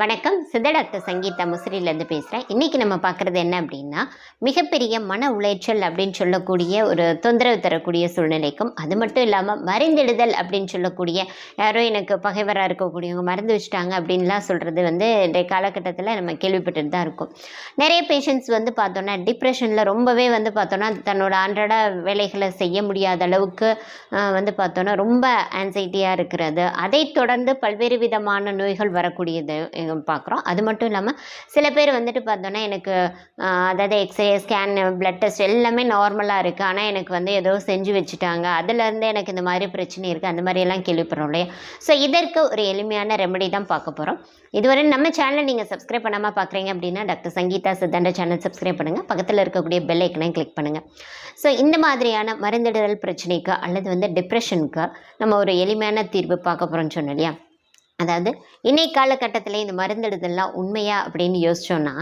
வணக்கம். சிதடத்த டாக்டர் சங்கீதா முசிறிலேருந்து பேசுகிறேன் இன்றைக்கி நம்ம பார்க்குறது என்ன அப்படின்னா மிகப்பெரிய மன உளைச்சல் அப்படின்னு சொல்லக்கூடிய ஒரு தொந்தரவு தரக்கூடிய சூழ்நிலைக்கும் அது மட்டும் இல்லாமல் மறைந்திடுதல் அப்படின்னு சொல்லக்கூடிய யாரோ எனக்கு பகைவராக இருக்கக்கூடியவங்க மறந்து வச்சுட்டாங்க அப்படின்லாம் சொல்கிறது வந்து இன்றைய காலகட்டத்தில் நம்ம கேள்விப்பட்டுட்டு தான் இருக்கும். நிறைய பேஷண்ட்ஸ் வந்து பார்த்தோன்னா டிப்ரெஷனில் ரொம்பவே வந்து பார்த்தோன்னா தன்னோட அன்றாட வேலைகளை செய்ய முடியாத அளவுக்கு வந்து பார்த்தோன்னா ரொம்ப ஆன்சைட்டியாக இருக்கிறது. அதை தொடர்ந்து பல்வேறு விதமான நோய்கள் வரக்கூடியது பார்க்குறோம். அது மட்டும் இல்லாமல் சில பேர் வந்துட்டு பார்த்தோன்னா எனக்கு அதாவது எக்ஸ்ரே ஸ்கேன் பிளட் டெஸ்ட் எல்லாமே நார்மலாக இருக்குது ஆனால் எனக்கு வந்து ஏதோ செஞ்சு வச்சுட்டாங்க. அதுலேருந்து எனக்கு இந்த மாதிரி பிரச்சனை இருக்குது அந்த மாதிரியெல்லாம் கேள்விப்படுறோம் இல்லையா? ஸோ இதற்கு ஒரு எளிமையான ரெமெடி தான் பார்க்க போகிறோம் இதுவரை நம்ம சேனலை நீங்கள் சப்ஸ்கிரைப் பண்ணாமல் பார்க்குறீங்க அப்படின்னா டாக்டர் சங்கீதா சித்தாண்ட சேனல் சப்ஸ்கிரைப் பண்ணுங்கள் பக்கத்தில் இருக்கக்கூடிய பெல் ஐக்கனையும் கிளிக் பண்ணுங்கள் ஸோ இந்த மாதிரியான மருந்திடுதல் பிரச்சனைக்கு அல்லது வந்து டிப்ரெஷனுக்கு நம்ம ஒரு எளிமையான தீர்வு பார்க்க போகிறோம்னு சொன்னோம் இல்லையா? அதாவது இன்னை காலகட்டத்தில் இந்த மருந்தெடுதெல்லாம் உண்மையா அப்படின்னு யோசிச்சோன்னா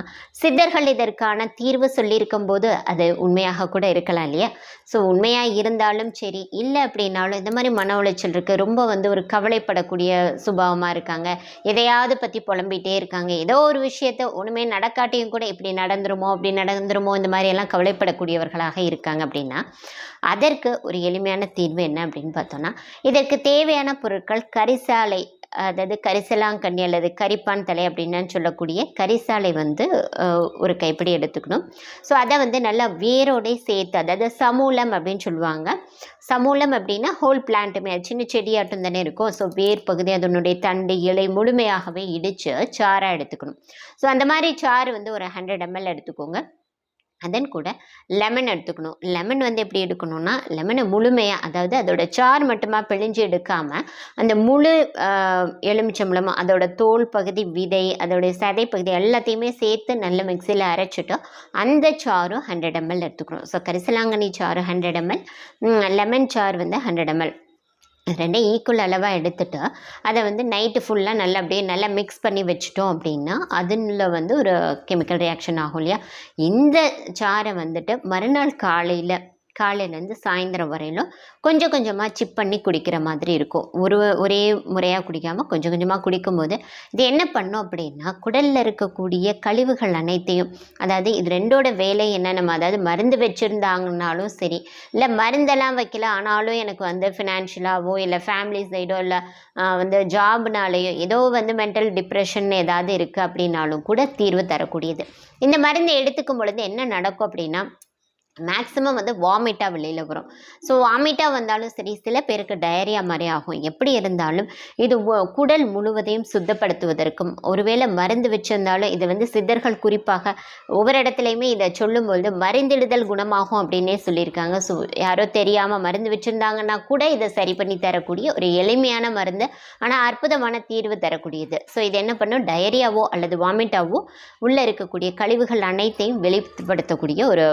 சித்தர்கள் இதற்கான தீர்வு சொல்லியிருக்கும் போது அது உண்மையாக கூட இருக்கலாம் இல்லையா? ஸோ உண்மையாக இருந்தாலும் சரி இல்லை அப்படின்னாலும் இந்த மாதிரி மன உளைச்சல் இருக்குது ரொம்ப வந்து ஒரு கவலைப்படக்கூடிய சுபாவமாக இருக்காங்க. எதையாவது பற்றி புலம்பிகிட்டே இருக்காங்க. ஏதோ ஒரு விஷயத்த ஒன்றுமே நடக்காட்டியும் கூட இப்படி நடந்துருமோ அப்படி நடந்துருமோ இந்த மாதிரியெல்லாம் கவலைப்படக்கூடியவர்களாக இருக்காங்க அப்படின்னா அதற்கு ஒரு எளிமையான தீர்வு என்ன அப்படின்னு பார்த்தோன்னா இதற்கு தேவையான பொருட்கள் கரிசாலை அதாவது கரிசலாங்கண்ணி அல்லது கரிப்பான் தலை அப்படின்னு சொல்லக்கூடிய கரிசாலை வந்து ஒரு கைப்பிடி எடுத்துக்கணும். ஸோ அதை வந்து நல்லா வேரோடே சேர்த்து அதாவது சமூலம் அப்படின்னு சொல்லுவாங்க. சமூலம் அப்படின்னா ஹோல் பிளான்ட்டுமே அது சின்ன செடியாட்டம் தானே இருக்கும். ஸோ வேர் பகுதி அதனுடைய தண்டு இலை முழுமையாகவே இடித்து சாராக எடுத்துக்கணும். ஸோ அந்த மாதிரி சாறு வந்து ஒரு ஹண்ட்ரட் எம்எல் எடுத்துக்கோங்க. அதன் கூட லெமன் எடுத்துக்கணும். லெமன் வந்து எப்படி எடுக்கணும்னா லெமனை முழுமையாக அதாவது அதோட சாறு மட்டுமா பிழிஞ்சு எடுக்காமல் அந்த முழு ஆஹ், எலுமிச்சம்பழமும் அதோட தோல் பகுதி விதை அதோடைய சதை பகுதி எல்லாத்தையுமே சேர்த்து நல்ல மிக்சியில் அரைச்சிட்டு அந்த சாரும் ஹண்ட்ரட் எம்எல் எடுத்துக்கணும். ஸோ கரிசலாங்கண்ணி சாறு ஹண்ட்ரட் எம்எல் லெமன் சாறு வந்து ஹண்ட்ரட் எம்எல் ரெண்டையும் ஈக்குவல் அளவாக எடுத்துட்டு அதை வந்து நைட்டு ஃபுல்லாக நல்லா அப்படியே நல்லா மிக்ஸ் பண்ணி வச்சிட்டோம் அப்படின்னா அதில் வந்து ஒரு கெமிக்கல் ரியாக்ஷன் ஆகும் இல்லையா? இந்த சாரை வந்துட்டு மறுநாள் காலையில் காலையிலேருந்து சாயந்தரம் வரையிலும் கொஞ்சம் கொஞ்சமாக சிப் பண்ணி குடிக்கிற மாதிரி இருக்கும். ஒரு ஒரே முறையாக குடிக்காமல் கொஞ்சம் கொஞ்சமாக குடிக்கும்போது இது என்ன பண்ணும் அப்படின்னா குடலில் இருக்கக்கூடிய கழிவுகள் அனைத்தையும் அதாவது இது ரெண்டோட வேலை என்ன நம்ம அதாவது மருந்து வச்சுருந்தாங்கனாலும் சரி இல்லை மருந்தெல்லாம் வைக்கல ஆனாலும் எனக்கு வந்து ஃபினான்ஷியலாகவோ இல்லை ஃபேமிலி சைடோ இல்லை வந்து ஜாப்னாலேயோ ஏதோ வந்து மென்டல் டிப்ரெஷன் ஏதாவது இருக்குது அப்படின்னாலும் கூட தீர்வு தரக்கூடியது. இந்த மருந்து எடுத்துக்கும் பொழுது என்ன நடக்கும் அப்படின்னா மேக்ஸிமம் வந்து வாமிட்டாக வெளியில் வரும். ஸோ வாமிட்டாக வந்தாலும் சரி சில பேருக்கு டயரியா மாதிரி ஆகும். எப்படி இருந்தாலும் இது குடல் முழுவதையும் சுத்தப்படுத்துவதற்கும் ஒருவேளை மருந்து வச்சிருந்தாலும் இது வந்து சித்தர்கள் குறிப்பாக ஒவ்வொரு இடத்துலையுமே இதை சொல்லும்பொழுது மருந்திடுதல் குணமாகும் அப்படின்னே சொல்லியிருக்காங்க. ஸோ யாரோ தெரியாமல் மருந்து வச்சுருந்தாங்கன்னா கூட இதை சரி பண்ணி தரக்கூடிய ஒரு எளிமையான மருந்து ஆனால் அற்புதமான தீர்வு தரக்கூடியது. ஸோ இது என்ன பண்ணும்? டயரியாவோ அல்லது வாமிட்டாவோ உள்ளே இருக்கக்கூடிய கழிவுகள் அனைத்தையும் வெளிப்படுத்தக்கூடிய ஒரு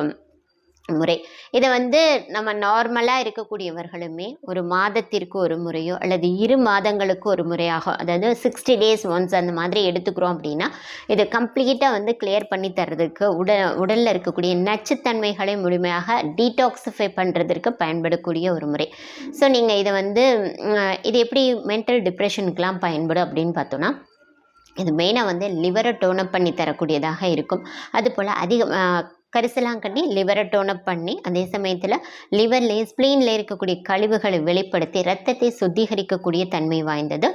முறை. இதை வந்து நம்ம நார்மலாக இருக்கக்கூடியவர்களுமே ஒரு மாதத்திற்கு ஒரு முறையோ அல்லது இரு மாதங்களுக்கு ஒரு முறையாகும் அதாவது சிக்ஸ்டி டேஸ் ஒன்ஸ் அந்த மாதிரி எடுத்துக்கிறோம் அப்படின்னா இது கம்ப்ளீட்டாக வந்து கிளியர் பண்ணி தர்றதுக்கு உட உடலில் இருக்கக்கூடிய நச்சுத்தன்மைகளை முழுமையாக டீடாக்சிஃபை பண்ணுறதுக்கு பயன்படக்கூடிய ஒரு முறை. ஸோ நீங்கள் இதை வந்து இது எப்படி மென்டல் டிப்ரெஷனுக்கெலாம் பயன்படும் அப்படின்னு பார்த்தோன்னா இது மெயினாக வந்து லிவரை டோனப் பண்ணி தரக்கூடியதாக இருக்கும். அதுபோல் அதிக கரிசலாங்கண்ணி லிவரை டோனப் பண்ணி அதே சமயத்தில் லிவர்லேயே ஸ்ப்ளீனில் இருக்கக்கூடிய கழிவுகளை வெளிப்படுத்தி ரத்தத்தை சுத்திகரிக்கக்கூடிய தன்மை வாய்ந்தது.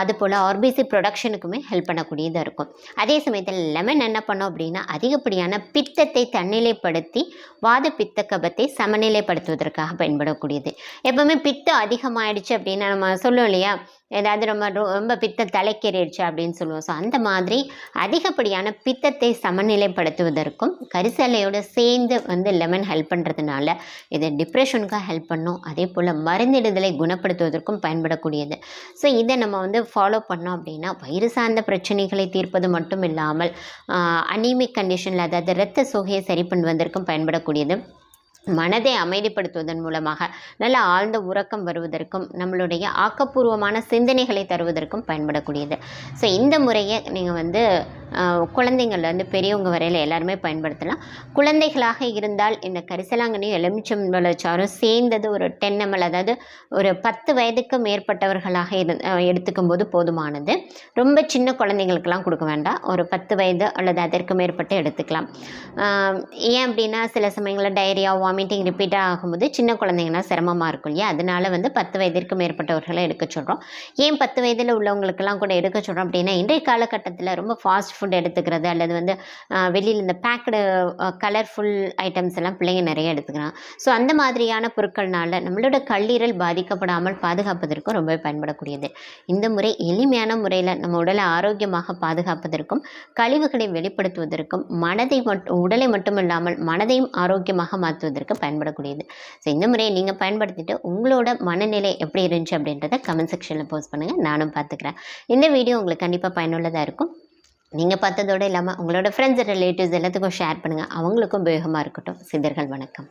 அதுபோல் ஆர்பிசி ப்ரொடக்ஷனுக்குமே ஹெல்ப் பண்ணக்கூடியதாக இருக்கும். அதே சமயத்தில் லெமன் என்ன பண்ணோம் அப்படின்னா அதிகப்படியான பித்தத்தை தன்னிலைப்படுத்தி வாத பித்த கபத்தை சமநிலைப்படுத்துவதற்காக பயன்படக்கூடியது. எப்போவுமே பித்தம் அதிகமாயிடுச்சு அப்படின்னா நம்ம சொல்லுவோம் இல்லையா ஏதாவது ரொம்ப ரொம்ப பித்தம் தலைக்கேறிடுச்சு அப்படின்னு சொல்லுவோம். ஸோ அந்த மாதிரி அதிகப்படியான பித்தத்தை சமநிலைப்படுத்துவதற்கும் கரிசலையோடு சேர்ந்து வந்து லெமன் ஹெல்ப் பண்ணுறதுனால இது டிப்ரெஷனுக்காக ஹெல்ப் பண்ணும். அதே போல் மருந்திடுதலை குணப்படுத்துவதற்கும் பயன்படக்கூடியது. ஸோ இதை நம்ம வந்து ஃபாலோ பண்ணோம் அப்படின்னா வயிறு சார்ந்த பிரச்சனைகளை தீர்ப்பது மட்டும் இல்லாமல் அனீமிக் கண்டிஷனில் அதாவது இரத்த சோகையை சரி பண்ணுவதற்கும் பயன்படக்கூடியது. மனதை அமைதிப்படுத்துவதன் மூலமாக நல்ல ஆழ்ந்த உறக்கம் வருவதற்கும் நம்மளுடைய ஆக்கப்பூர்வமான சிந்தனைகளை தருவதற்கும் பயன்படக்கூடியது. ஸோ இந்த முறையை நீங்கள் வந்து குழந்தைங்கள்லேருந்து பெரியவங்க வரையில் எல்லாருமே பயன்படுத்தலாம். குழந்தைகளாக இருந்தால் இந்த கரிசலாங்கண்ணியும் எலுமிச்சம்பழச்சாரும் சேர்ந்தது ஒரு டென் எம்எல் அதாவது ஒரு பத்து வயதுக்கு மேற்பட்டவர்களாக இரு எடுத்துக்கும் போது போதுமானது. ரொம்ப சின்ன குழந்தைங்களுக்கெல்லாம் கொடுக்க வேண்டாம். ஒரு பத்து வயது அல்லது அதற்கு மேற்பட்டு எடுத்துக்கலாம். ஏன் அப்படின்னா சில சமயங்களில் டைரியா வாமிட்டிங் ரிப்பீட்டாக ஆகும்போது சின்ன குழந்தைங்கன்னா சிரமமாக இருக்கும் இல்லையா? அதனால வந்து பத்து வயதிற்கு மேற்பட்டவர்களை எடுக்க சொல்கிறோம் ஏன் பத்து வயதில் உள்ளவங்களுக்கெல்லாம் கூட எடுக்க சொல்கிறோம் அப்படின்னா இன்றைய காலகட்டத்தில் ரொம்ப ஃபாஸ்ட் ஃபுட் எடுத்துக்கிறது அல்லது வந்து வெளியில் இந்த பேக்கடு கலர்ஃபுல் ஐட்டம்ஸ் எல்லாம் பிள்ளைங்க நிறைய எடுத்துக்கிறாங்க. ஸோ அந்த மாதிரியான பொருட்கள்னால நம்மளோட கல்லீரல் பாதிக்கப்படாமல் பாதுகாப்பதற்கும் ரொம்ப பயன்படக்கூடியது. இந்த முறை எளிமையான முறையில் நம்ம உடலை ஆரோக்கியமாக பாதுகாப்பதற்கும் கழிவுகளை வெளிப்படுத்துவதற்கும் மனதை மட்டும் உடலை மட்டும் இல்லாமல் மனதையும் ஆரோக்கியமாக மாற்றுவதற்கு பயன்படக்கூடியது. ஸோ இந்த முறையை நீங்கள் பயன்படுத்திட்டு உங்களோட மனநிலை எப்படி இருந்துச்சு அப்படின்றத கமெண்ட் செக்ஷனில் போஸ்ட் பண்ணுங்கள் நானும் பார்த்துக்கிறேன். இந்த வீடியோ உங்களுக்கு கண்டிப்பாக பயனுள்ளதாக இருக்கும். நீங்கள் பார்த்ததோடு இல்லாமல் உங்களோட ஃப்ரெண்ட்ஸ் ரிலேட்டிவ்ஸ் எல்லாத்துக்கும் ஷேர் பண்ணுங்கள் அவங்களுக்கும் உபயோகமாக இருக்கட்டும். சிந்தர்கள் வணக்கம்.